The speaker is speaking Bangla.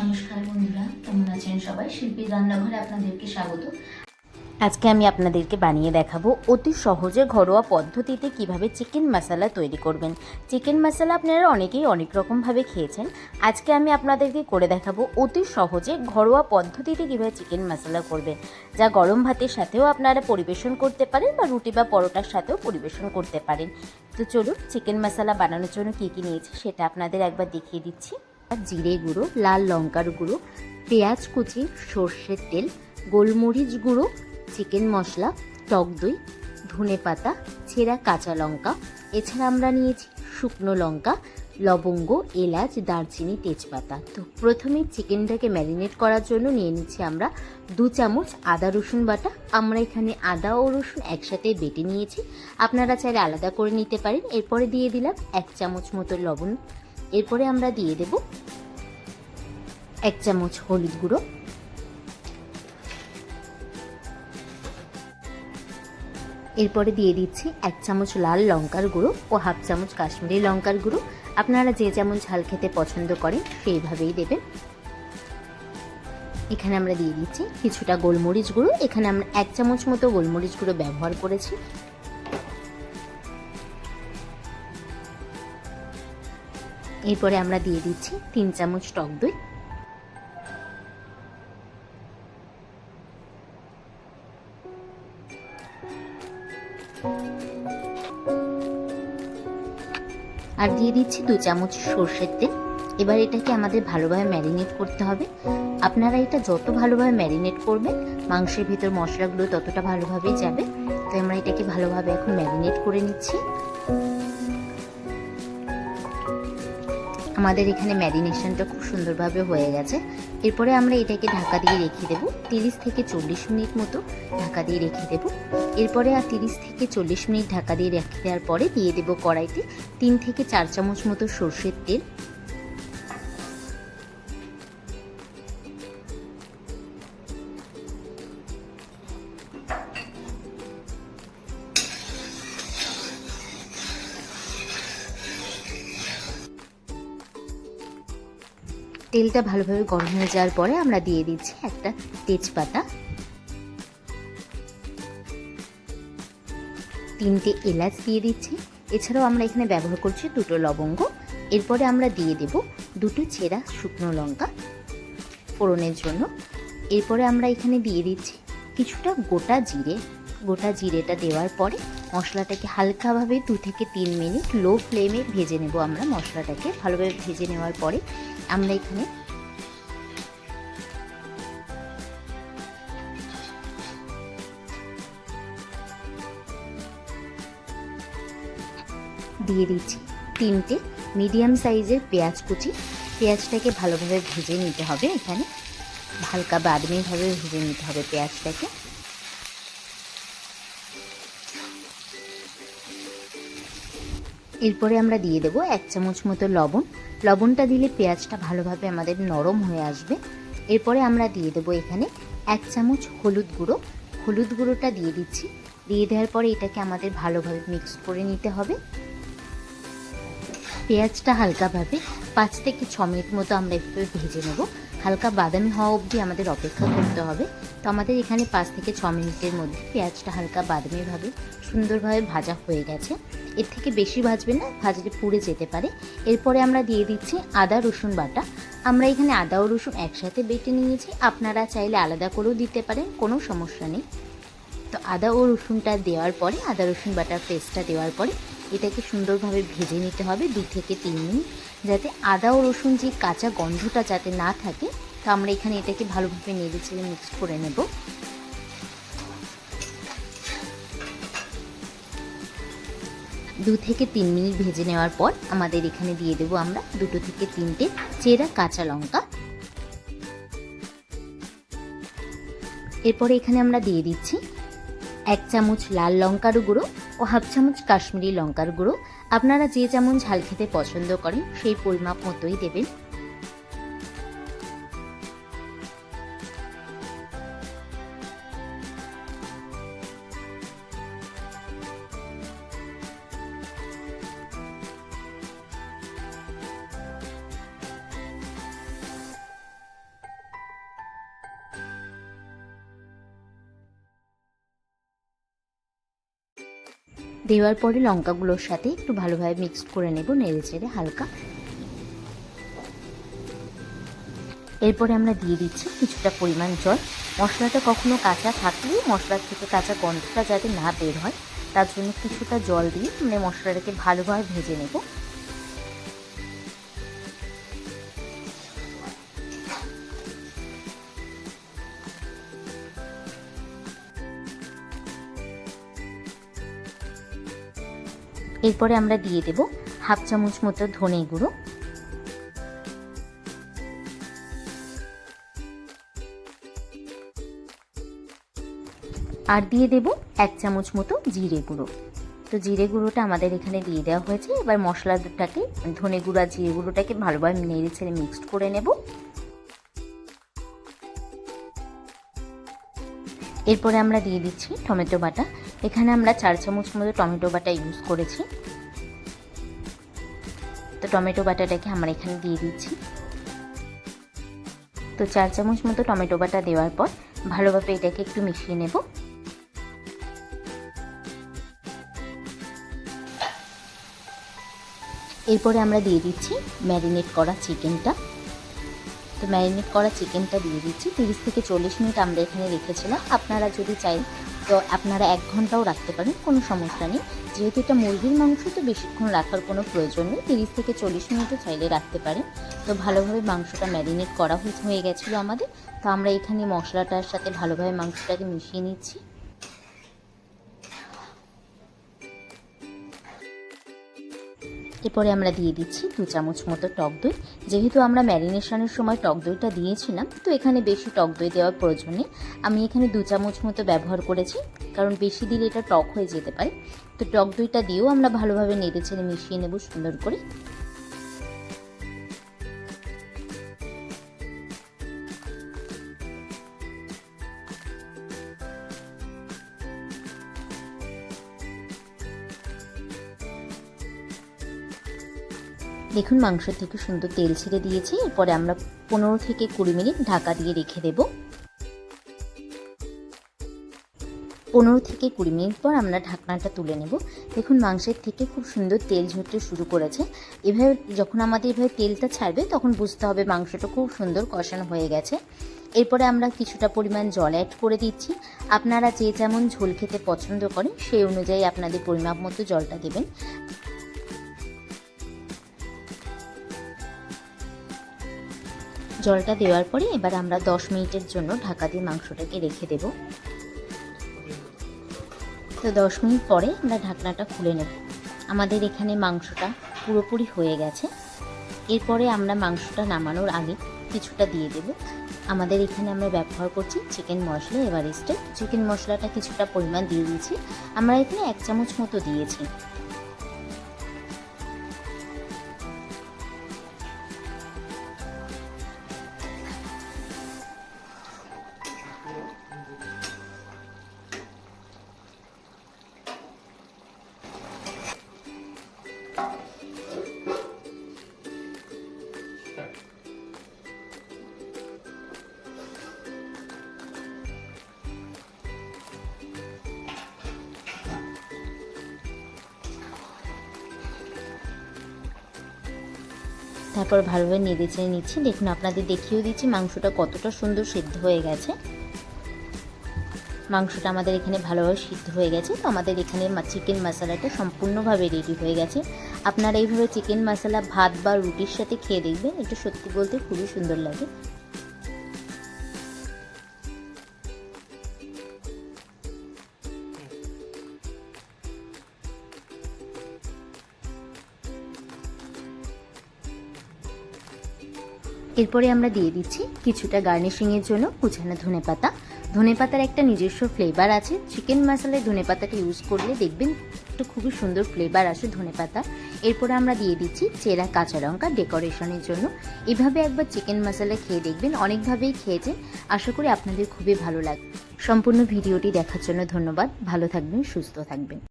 নমস্কার বন্ধুরা, কেমন আছেন সবাই? শিল্পীর রান্নাঘরে আপনাদেরকে স্বাগত। আজকে আমি আপনাদেরকে বানিয়ে দেখাবো অতি সহজে ঘরোয়া পদ্ধতিতে কীভাবে চিকেন মশলা তৈরি করবেন। চিকেন মশলা আপনারা অনেকেই অনেক রকমভাবে খেয়েছেন। আজকে আমি আপনাদেরকে করে দেখাবো অতি সহজে ঘরোয়া পদ্ধতিতে কীভাবে চিকেন মশলা করবেন, যা গরম ভাতের সাথেও আপনারা পরিবেশন করতে পারেন বা রুটি বা পরোটার সাথেও পরিবেশন করতে পারেন। তো চলুন, চিকেন মশলা বানানোর জন্য কী কী নিয়েছি সেটা আপনাদের একবার দেখিয়ে দিচ্ছি। জিরে গুঁড়ো, লাল লঙ্কার গুঁড়ো, পেঁয়াজ কুচি, সর্ষের তেল, গোলমরিচ গুঁড়ো, চিকেন মশলা, টক দই, ধনে পাতা, ছেঁড়া কাঁচা লঙ্কা। এছাড়া আমরা নিয়েছি শুকনো লঙ্কা, লবঙ্গ, এলাচ, দারচিনি, তেজপাতা। তো প্রথমে চিকেনটাকে ম্যারিনেট করার জন্য নিয়ে নিচ্ছি আমরা দু চামচ আদা, রসুন বাটা। আমরা এখানে আদা ও রসুন একসাথে বেটে নিয়েছি। আপনারা চাইলে আলাদা করে নিতে পারেন। এরপরে দিয়ে দিলাম এক চামচ মতো লবণ। এরপরে আমরা দিয়ে দেব এক চামচ হলুদ গুঁড়ো। এরপরে দিয়ে দিচ্ছি এক চামচ লাল লঙ্কার গুঁড়ো ও হাফ চামচ কাশ্মীরি লঙ্কার গুঁড়ো। আপনারা যে যেমন ঝাল খেতে পছন্দ করেন, সেইভাবেই দেবেন। এখানে আমরা দিয়ে দিচ্ছি কিছুটা গোলমরিচ গুঁড়ো। এখানে আমরা এক চামচ মতো গোলমরিচ গুঁড়ো ব্যবহার করেছি। এরপরে আমরা দিয়ে দিচ্ছি তিন চামচ টক দই। আর দিয়ে দিচ্ছি দু চামচ সর্ষের তেল। এবার এটাকে আমাদের ভালোভাবে ম্যারিনেট করতে হবে। আপনারা এটা যত ভালোভাবে ম্যারিনেট করবেন, মাংসের ভিতর মশলাগুলো ততটা ভালোভাবেই যাবে। তো আমরা এটাকে ভালোভাবে এখন ম্যারিনেট করে নিচ্ছি। আমাদের এখানে ম্যারিনেশনটা খুব সুন্দরভাবে হয়ে গেছে। এরপরে আমরা এটাকে ঢাকা দিয়ে রেখে দেবো। তিরিশ থেকে চল্লিশ মিনিট মতো ঢাকা দিয়ে রেখে দেবো। এরপরে আর তিরিশ থেকে চল্লিশ মিনিট ঢাকা দিয়ে রেখে দেওয়ার পরে দিয়ে দেবো কড়াইতে তিন থেকে চার চামচ মতো সর্ষের তেল। তেলটা ভালোভাবে গরম হয়ে যাওয়ার পরে আমরা দিয়ে দিচ্ছি একটা তেজপাতা। তিনটে এলাচ দিয়ে দিচ্ছি। এছাড়াও আমরা এখানে ব্যবহার করছি দুটো লবঙ্গ। এরপরে আমরা দিয়ে দেব দুটো ছেঁড়া শুকনো লঙ্কা ফোড়নের জন্য। এরপরে আমরা এখানে দিয়ে দিচ্ছি কিছুটা গোটা জিরে। গোটা জিরেটা দেওয়ার পরে মশলাটাকে হালকাভাবে দু থেকে তিন মিনিট লো ফ্লেমে ভেজে নেব আমরা মশলাটাকে। ভালোভাবে ভেজে নেওয়ার পরে আমরা এখানে দিয়ে দিচ্ছি তিনটে মিডিয়াম সাইজের পেঁয়াজ কুচি। পেঁয়াজটাকে ভালোভাবে ভেজে নিতে হবে এখানে। হালকা বাদামিভাবে ভেজে নিতে হবে পেঁয়াজটাকে। এরপরে আমরা দিয়ে দেবো এক চামচ মতো লবণ। লবণটা দিলে পেঁয়াজটা ভালোভাবে আমাদের নরম হয়ে আসবে। এরপরে আমরা দিয়ে দেবো এখানে এক চামচ হলুদ গুঁড়ো। হলুদ গুঁড়োটা দিয়ে দিচ্ছি। দিয়ে দেওয়ার পরে এটাকে আমাদের ভালোভাবে মিক্স করে নিতে হবে। পেঁয়াজটা হালকাভাবে পাঁচ থেকে ছ মিনিট মতো আমরা এভাবে ভেজে নেব। হালকা বাদামি হওয়া অবধি আমাদের অপেক্ষা করতে হবে। তো আমাদের এখানে পাঁচ থেকে ছ মিনিটের মধ্যে পেঁয়াজটা হালকা বাদামিভাবে সুন্দরভাবে ভাজা হয়ে গেছে। এর থেকে বেশি ভাজবে না, ভাজলে পুড়ে যেতে পারে। এরপরে আমরা দিয়ে দিচ্ছি আদা, রসুন বাটা। আমরা এখানে আদা ও রসুন একসাথে বেটে নিয়েছি। আপনারা চাইলে আলাদা করেও দিতে পারেন, কোনো সমস্যা নেই। তো আদা ও রসুনটা দেওয়ার পরে, আদা, রসুন বাটার পেস্টটা দেওয়ার পরে, এটাকে সুন্দরভাবে ভেজে নিতে হবে দু থেকে তিন মিনিট, যাতে আদা ও রসুন যে কাঁচা গন্ধটা যাতে না থাকে, তো আমরা এখানে এটাকে ভালোভাবে নেড়ে চেড়ে মিক্স করে নেব। দু থেকে তিন মিনিট ভেজে নেওয়ার পর আমাদের এখানে দিয়ে দেবো আমরা দুটো থেকে তিনটে চেরা কাঁচা লঙ্কা। এরপরে এখানে আমরা দিয়ে দিচ্ছি এক চামচ লাল লঙ্কার গুঁড়ো ও হাফ চামচ কাশ্মীরি লঙ্কার গুঁড়ো। আপনারা যে যেমন ঝাল খেতে পছন্দ করেন, সেই পরিমাপ মতোই দেবেন। দেওয়ার পরে লঙ্কাগুলোর সাথে একটু ভালোভাবে মিক্সড করে নেব, নেড়ে চেড়ে হালকা। এরপরে আমরা দিয়ে দিচ্ছি কিছুটা পরিমাণ জল। মশলাটা কখনো কাঁচা থাকলেও মশলার থেকে কাঁচা গন্ধটা যাতে না বের হয়, তার জন্য কিছুটা জল দিয়ে মানে মশলাটাকে ভালোভাবে ভেজে নেব। এরপরে আমরা দিয়ে দেব হাফ চামচ মতো ধনে গুঁড়ো। আর দিয়ে দেব এক চামচ মতো জিরে গুঁড়ো। তো জিরে গুঁড়োটা আমাদের এখানে দিয়ে দেওয়া হয়েছে। এবার মশলাটাকে, ধনে গুঁড়ো আর জিরে গুঁড়োটাকে ভালোভাবে নেড়ে ছেড়ে মিক্সড করে নেব। এরপরে আমরা দিয়ে দিচ্ছি টমেটো বাটা। এখানে আমরা চার চামচ মতো টমেটো বাটা ইউজ করেছি। তো টমেটো বাটাটাকে আমরা এখানে দিয়ে দিচ্ছি। তো চার চামচ মতো টমেটো বাটা দেওয়ার পর ভালোভাবে এটাকে একটু মিশিয়ে নেব। এরপরে আমরা দিয়ে দিচ্ছি ম্যারিনেট করা চিকেনটা তো ম্যারিনেট করা চিকেনটা দিয়ে দিচ্ছি। তিরিশ থেকে চল্লিশ মিনিট আমরা এখানে রেখেছিলাম। আপনারা যদি চাই তো আপনারা এক ঘন্টাও রাখতে পারেন, কোনো সমস্যা নেই। যেহেতু এটা মুরগির মাংস, তো বেশিক্ষণ রাখার কোনো প্রয়োজন নেই। তিরিশ থেকে চল্লিশ মিনিটও চাইলে রাখতে পারেন। তো ভালোভাবে মাংসটা ম্যারিনেট করা হয়ে গেছিল আমাদের। তো আমরা এখানে মশলাটার সাথে ভালোভাবে মাংসটাকে মিশিয়ে নিচ্ছি। এরপরে আমরা দিয়ে দিচ্ছি দু চামচ মতো টক দই। যেহেতু আমরা ম্যারিনেশনের সময় টক দইটা দিয়েছিলাম, তো এখানে বেশি টক দই দেওয়ার প্রয়োজন নেই। আমি এখানে দু চামচ মতো ব্যবহার করেছি, কারণ বেশি দিলে এটা টক হয়ে যেতে পারে। তো টক দইটা দিয়েও আমরা ভালোভাবে নেড়ে ছেড়ে মিশিয়ে নেব সুন্দর করে। দেখুন, মাংস থেকে সুন্দর তেল ছেড়ে দিয়েছি। এরপরে আমরা পনেরো থেকে কুড়ি মিনিট ঢাকা দিয়ে রেখে দেব। পনেরো থেকে কুড়ি মিনিট পর আমরা ঢাকনাটা তুলে নেব। দেখুন, মাংসের থেকে খুব সুন্দর তেল ঝরতে শুরু করেছে। এভাবে যখন আমাদের এভাবে তেলটা ছাড়বে, তখন বুঝতে হবে মাংসটা খুব সুন্দর কষানো হয়ে গেছে। এরপরে আমরা কিছুটা পরিমাণ জল অ্যাড করে দিচ্ছি। আপনারা যে যেমন ঝোল খেতে পছন্দ করেন, সেই অনুযায়ী আপনাদের পরিমাপ মতো জলটা দেবেন। জলটা দেওয়ার পরে এবার আমরা দশ মিনিটের জন্য ঢাকা দিয়ে মাংসটাকে রেখে দেব। তো দশ মিনিট পরে আমরা ঢাকনাটা খুলে নেব। আমাদের এখানে মাংসটা পুরোপুরি হয়ে গেছে। এরপরে আমরা মাংসটা নামানোর আগে কিছুটা দিয়ে দেব। আমাদের এখানে আমরা ব্যবহার করছি চিকেন মশলা এভারেস্টের চিকেন মশলাটা কিছুটা পরিমাণ দিয়ে দিয়েছি। আমরা এখানে এক চামচ মতো দিয়েছি। তারপর ভালোভাবে নেড়ে চেড়ে নিচ্ছি। দেখুন, আপনাদের দেখিয়েও দিচ্ছি, মাংসটা কতটা সুন্দর সিদ্ধ হয়ে গেছে। মাংসটা আমাদের এখানে ভালোভাবে সিদ্ধ হয়ে গেছে। তো আমাদের এখানে চিকেন মশলাটা সম্পূর্ণভাবে রেডি হয়ে গেছে। আপনারা এইভাবে চিকেন মশলা ভাত বা রুটির সাথে খেয়ে দেখবেন। এটা সত্যি বলতে খুবই সুন্দর লাগে। এরপরে আমরা দিয়ে দিচ্ছি কিছুটা গার্নিশিংয়ের জন্য কুচানো ধনে পাতা। ধনে পাতার একটা নিজস্ব ফ্লেভার আছে। চিকেন মশলায় ধনে পাতাটা ইউজ করলে দেখবেন একটু খুবই সুন্দর ফ্লেভার আসে ধনে পাতা। এরপরে আমরা দিয়ে দিচ্ছি চেরা কাঁচা লঙ্কা ডেকোরেশনের জন্য। এভাবে একবার চিকেন মশলা খেয়ে দেখবেন, অনেকভাবেই খেয়েছেন আশা করি আপনাদের খুবই ভালো লাগবে। সম্পূর্ণ ভিডিওটি দেখার জন্য ধন্যবাদ। ভালো থাকবেন, সুস্থ থাকবেন।